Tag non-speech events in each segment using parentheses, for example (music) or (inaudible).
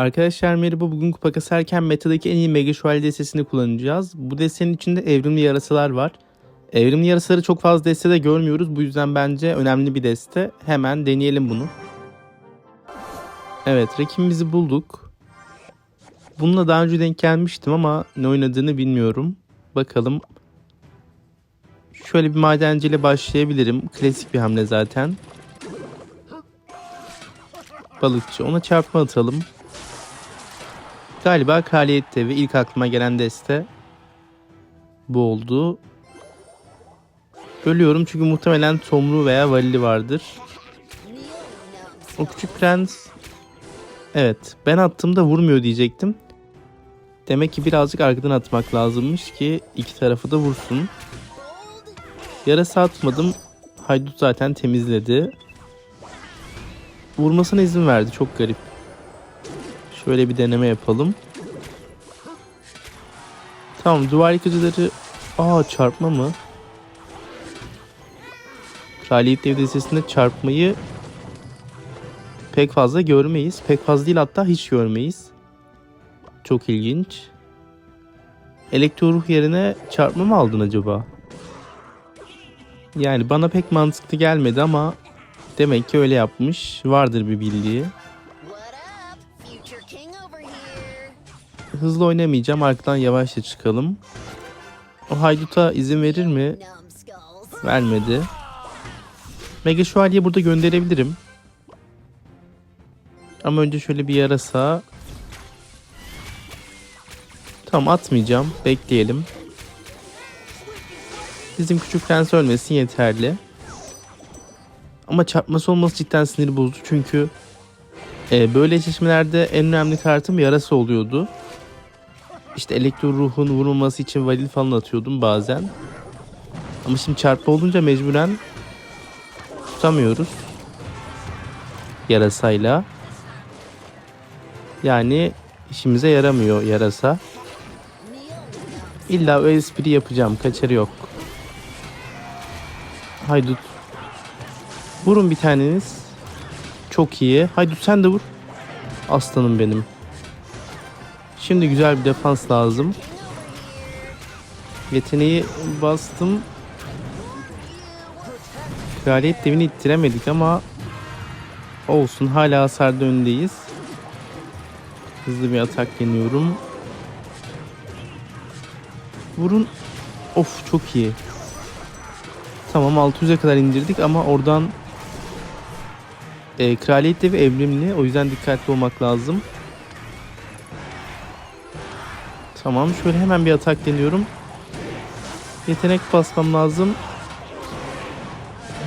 Arkadaşlar merhaba bugün kupa kasarken metadaki en iyi Mega Şövalye destesini kullanacağız. Bu destenin içinde evrimli yarasalar var. Evrimli yarasaları çok fazla destede görmüyoruz. Bu yüzden bence önemli bir deste. Hemen deneyelim bunu. Evet rakibimizi bulduk. Bununla daha önce denk gelmiştim ama ne oynadığını bilmiyorum. Bakalım. Şöyle bir madenciyle başlayabilirim. Klasik bir hamle zaten. Balıkçı. Ona çarpma atalım. Galiba Kraliyet Devi ilk aklıma gelen deste bu oldu. Ölüyorum çünkü muhtemelen Tomru veya Valili vardır. O küçük prens Evet ben attığımda vurmuyor diyecektim. Demek ki birazcık arkadan atmak lazımmış ki iki tarafı da vursun. Yarası atmadım. Haydut zaten temizledi. Vurmasına izin verdi. Çok garip. Şöyle bir deneme yapalım. Tamam duvar yıkıcıları... Aa çarpma mı? Kraliyet Dev dizisinde çarpmayı pek fazla görmeyiz. Pek fazla değil hatta hiç görmeyiz. Çok ilginç. Elektro ruh yerine çarpma mı aldın acaba? Yani bana pek mantıklı gelmedi ama demek ki öyle yapmış. Vardır bir bildiği. Hızlı oynamayacağım. Arkadan yavaşça çıkalım. O hayduta izin verir mi? Vermedi. Mega Şövalye'yi burada gönderebilirim. Ama önce şöyle bir yarasa. Tamam atmayacağım. Bekleyelim. Bizim küçük prens ölmesin yeterli. Ama çarpması olması cidden sinir bozucu çünkü e, böyle eşleşmelerde en önemli kartım yarasa oluyordu. İşte elektro ruhun vurulması için valil falan atıyordum bazen. Ama şimdi çarpma olunca mecburen tutamıyoruz. Yarasayla. Yani işimize yaramıyor yarasa. İlla o espri yapacağım. Kaçarı yok. Haydut. Vurun bir taneniz. Çok iyi. Haydut sen de vur. Aslanım benim. Şimdi güzel bir defans lazım. Yeteneği bastım. Kraliyet devini ittiremedik ama olsun hala hasarda öndeyiz. Hızlı bir atak deniyorum. Vurun. Of çok iyi. Tamam 600'e kadar indirdik ama oradan e, Kraliyet devi evrimli. O yüzden dikkatli olmak lazım. Tamam şöyle hemen bir atak deniyorum. Yetenek basmam lazım.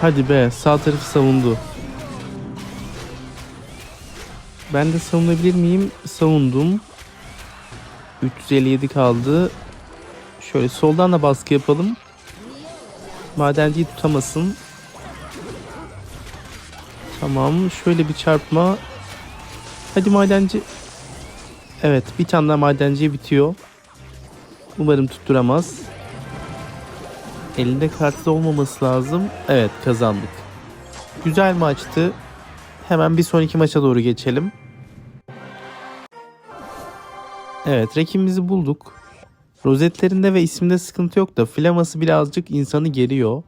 Hadi be sağ tarafı savundu. Ben de savunabilir miyim? Savundum. 357 kaldı. Şöyle soldan da baskı yapalım. Madenciyi tutamasın. Tamam. Şöyle bir çarpma. Hadi madenci. Evet bir tane daha madenciye bitiyor. Umarım tutturamaz. Elinde kartı olmaması lazım. Evet kazandık. Güzel maçtı. Hemen bir sonraki maça doğru geçelim. Evet rakibimizi bulduk. Rozetlerinde ve isminde sıkıntı yok da flaması birazcık insanı geriyor.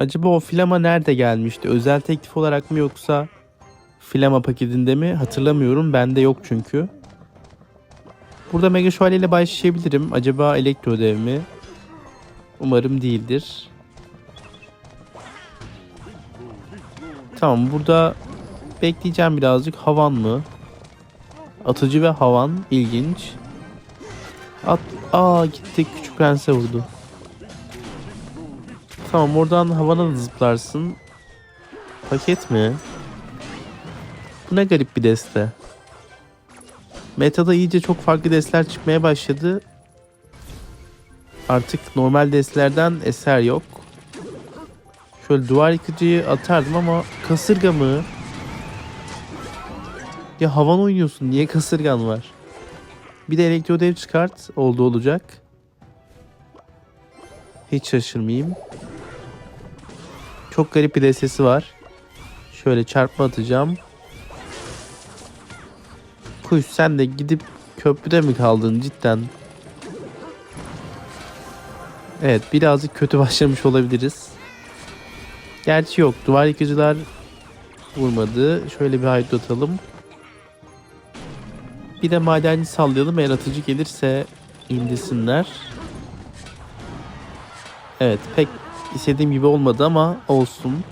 Acaba o flama nerede gelmişti? Özel teklif olarak mı yoksa flama paketinde mi? Hatırlamıyorum. Bende yok çünkü. Burada Mega Şövalye ile başlayabilirim. Acaba elektro dev mi? Umarım değildir. Tamam burada bekleyeceğim birazcık. Havan mı? Atıcı ve havan. ilginç. At Aa gitti küçük prense vurdu. Tamam oradan havana da zıplarsın. Paket mi? Bu ne garip bir deste. Metada iyice çok farklı destler çıkmaya başladı. Artık normal destlerden eser yok. Şöyle duvar yıkıcıyı atardım ama kasırga mı? Ya havan oynuyorsun. Niye kasırgan var? Bir de elektro dev çıkart. Oldu olacak. Hiç şaşırmayayım. Çok garip bir destesi var. Şöyle çarpma atacağım. Kuş sen de gidip köprüde mi kaldın cidden? Evet birazcık kötü (laughs) başlamış olabiliriz. Gerçi yok duvar yıkıcılar vurmadı. Şöyle bir haydut atalım. Bir de madenci sallayalım. Eğer atıcı gelirse indirsinler. Evet pek istediğim gibi olmadı ama olsun.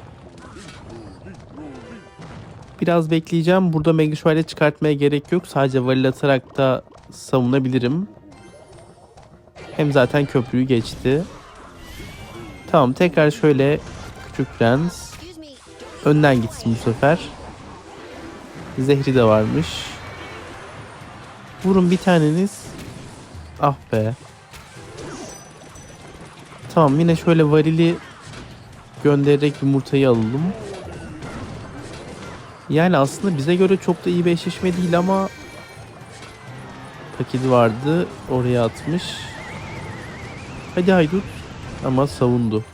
Biraz bekleyeceğim. Burada Şövalye çıkartmaya gerek yok. Sadece varil atarak da savunabilirim. Hem zaten köprüyü geçti. Tamam tekrar şöyle küçük prens. Önden gitsin bu sefer. Zehri de varmış. Vurun bir taneniz. Ah be. Tamam yine şöyle varili göndererek yumurtayı alalım. Yani aslında bize göre çok da iyi bir eşleşme değil ama paketi vardı oraya atmış. Hadi haydut ama savundu.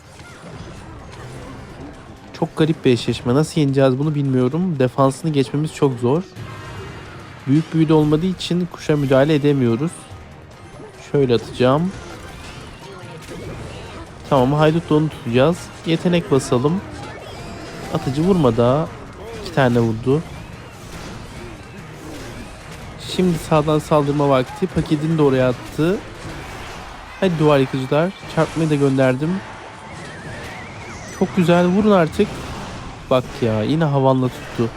Çok garip bir eşleşme. Nasıl yeneceğiz bunu bilmiyorum. Defansını geçmemiz çok zor. Büyük büyüde olmadığı için kuşa müdahale edemiyoruz. Şöyle atacağım. Tamam haydut onu tutacağız. Yetenek basalım. Atıcı vurma daha. Tane vurdu. Şimdi sağdan saldırma vakti. Paketini de oraya attı. Hadi duvar yıkıcılar. Çarpmayı da gönderdim. Çok güzel vurun artık. Bak ya yine havanla tuttu.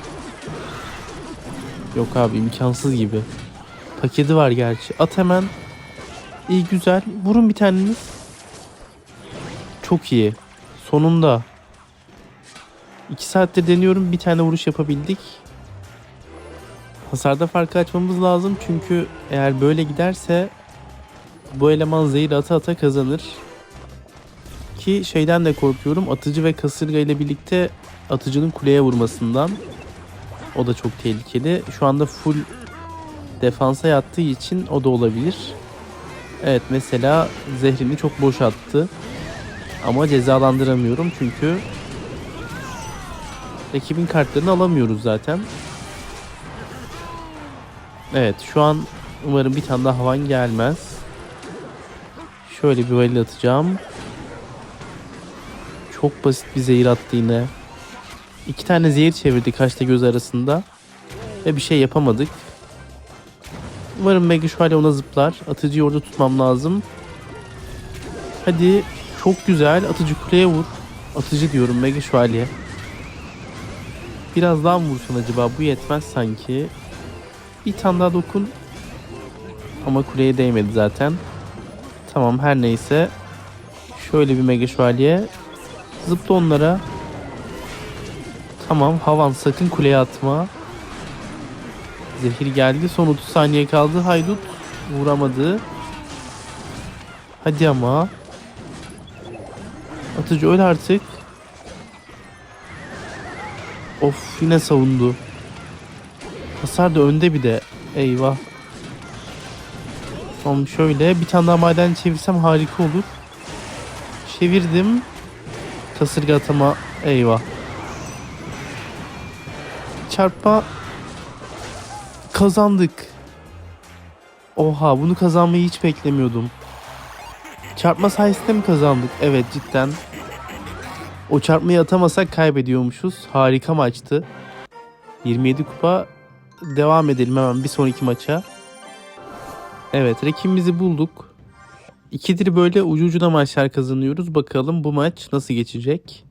Yok abi imkansız gibi. Paketi var gerçi. At hemen. İyi güzel. Vurun bir taneniz. Çok iyi. Sonunda. İki saattir deniyorum. Bir tane vuruş yapabildik. Hasarda farkı açmamız lazım. Çünkü eğer böyle giderse bu eleman zehir ata ata kazanır. Ki şeyden de korkuyorum. Atıcı ve kasırga ile birlikte atıcının kuleye vurmasından. O da çok tehlikeli. Şu anda full defansa yattığı için o da olabilir. Evet mesela zehrini çok boş attı. Ama cezalandıramıyorum çünkü ekibin kartlarını alamıyoruz zaten. Evet şu an umarım bir tane daha havan gelmez. Şöyle bir valil atacağım. Çok basit bir zehir attı yine. İki tane zehir çevirdi kaçta göz arasında. Ve bir şey yapamadık. Umarım Mega Şövalye ona zıplar. Atıcıyı orada tutmam lazım. Hadi. Çok güzel. Atıcı kuleye vur. Atıcı diyorum Mega Şövalye. Biraz daha mı vursun acaba? Bu yetmez sanki. Bir tane daha dokun. Ama kuleye değmedi zaten. Tamam her neyse. Şöyle bir Mega Şövalye. Zıpla onlara. Tamam Havan sakın kuleye atma. Zehir geldi. Son 30 saniye kaldı. Haydut vuramadı. Hadi ama. Atıcı öl artık. Of yine savundu. Hasar da önde bir de. Eyvah. Tamam şöyle bir tane daha maden çevirsem harika olur. Çevirdim. Kasırga atama. Eyvah. Çarpma. Kazandık. Oha bunu kazanmayı hiç beklemiyordum. Çarpma sayesinde mi kazandık? Evet cidden. O çarpmayı atamasak kaybediyormuşuz. Harika maçtı. 27 kupa. Devam edelim hemen bir sonraki maça. Evet rakibimizi bulduk. İkidir böyle ucu ucuna maçlar kazanıyoruz. Bakalım bu maç nasıl geçecek.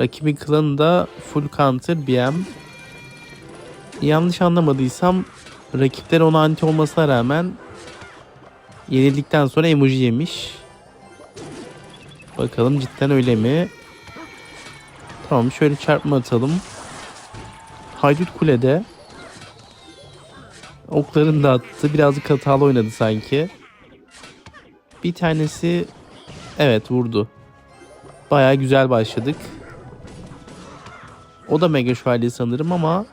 Rakibin klanı da full counter BM. Yanlış anlamadıysam rakipler ona anti olmasına rağmen yenildikten sonra emoji yemiş. Bakalım cidden öyle mi? Tamam şöyle çarpma atalım. Haydut kulede. Oklarını da attı. Birazcık hatalı oynadı sanki. Bir tanesi evet vurdu. Baya güzel başladık. O da Mega Şövalye sanırım ama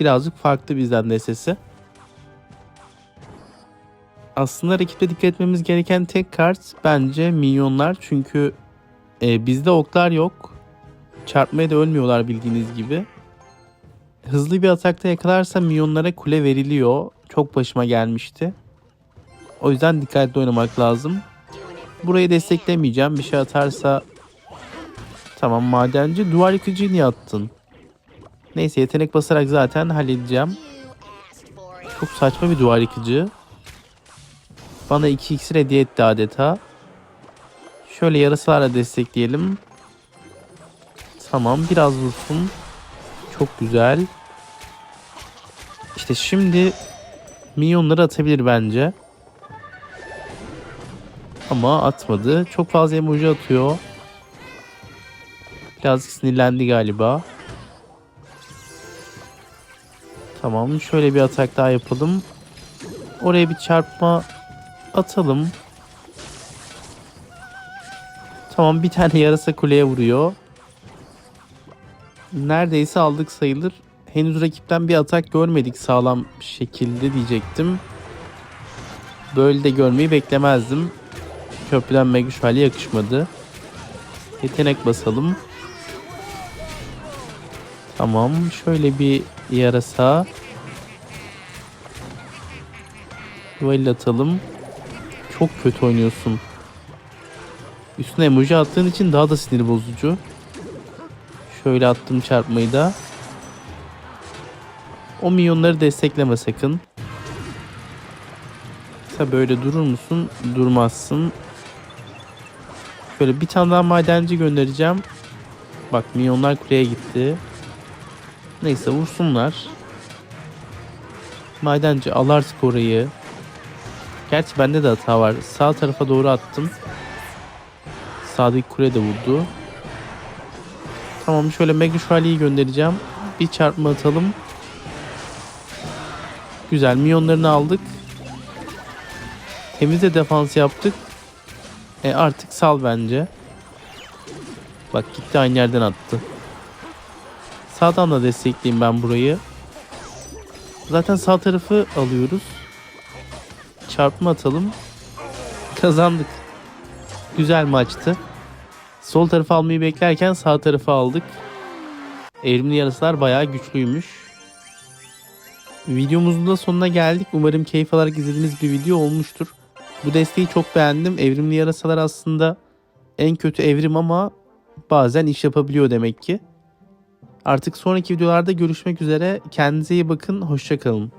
birazcık farklı bizden de sesi. Aslında rakipte dikkat etmemiz gereken tek kart bence minyonlar. Çünkü e, bizde oklar yok. Çarpmaya da ölmüyorlar bildiğiniz gibi. hızlı bir atakta yakalarsa milyonlara kule veriliyor. Çok başıma gelmişti. O yüzden dikkatli oynamak lazım. Burayı desteklemeyeceğim. Bir şey atarsa Tamam madenci duvar yıkıcıyı niye attın? Neyse yetenek basarak zaten halledeceğim. Çok saçma bir duvar yıkıcı. Bana 2 iksir hediye etti adeta. Şöyle yarısılarla destekleyelim. Tamam biraz vursun. Çok güzel. İşte şimdi milyonları atabilir bence. Ama atmadı. Çok fazla emoji atıyor. Birazcık sinirlendi galiba. Tamam şöyle bir atak daha yapalım. Oraya bir çarpma atalım. Tamam bir tane yarasa kuleye vuruyor. Neredeyse aldık sayılır. Henüz rakipten bir atak görmedik sağlam şekilde diyecektim. Böyle de görmeyi beklemezdim. Köprüden Mega Şövalye yakışmadı. Yetenek basalım. Tamam şöyle bir yarasa. Duval atalım. Çok kötü oynuyorsun. Üstüne emoji attığın için daha da sinir bozucu. Şöyle attım çarpmayı da. O milyonları destekleme sakın. Sen böyle durur musun? Durmazsın. Şöyle bir tane daha madenci göndereceğim. Bak milyonlar kuleye gitti. Neyse vursunlar. Madenci al artık orayı. Gerçi bende de hata var. Sağ tarafa doğru attım. Sağdaki kule de vurdu. Tamam şöyle Mega göndereceğim. Bir çarpma atalım. Güzel milyonlarını aldık. Temiz de defans yaptık. E artık sal bence. Bak gitti aynı yerden attı. Sağdan da destekleyeyim ben burayı. Zaten sağ tarafı alıyoruz. Çarpma atalım. Kazandık. Güzel maçtı. Sol tarafı almayı beklerken sağ tarafı aldık. Evrimli yarıslar bayağı güçlüymüş. Videomuzun da sonuna geldik. Umarım keyif alarak izlediğiniz bir video olmuştur. Bu desteği çok beğendim. Evrimli yarasalar aslında en kötü evrim ama bazen iş yapabiliyor demek ki. Artık sonraki videolarda görüşmek üzere. Kendinize iyi bakın. Hoşçakalın.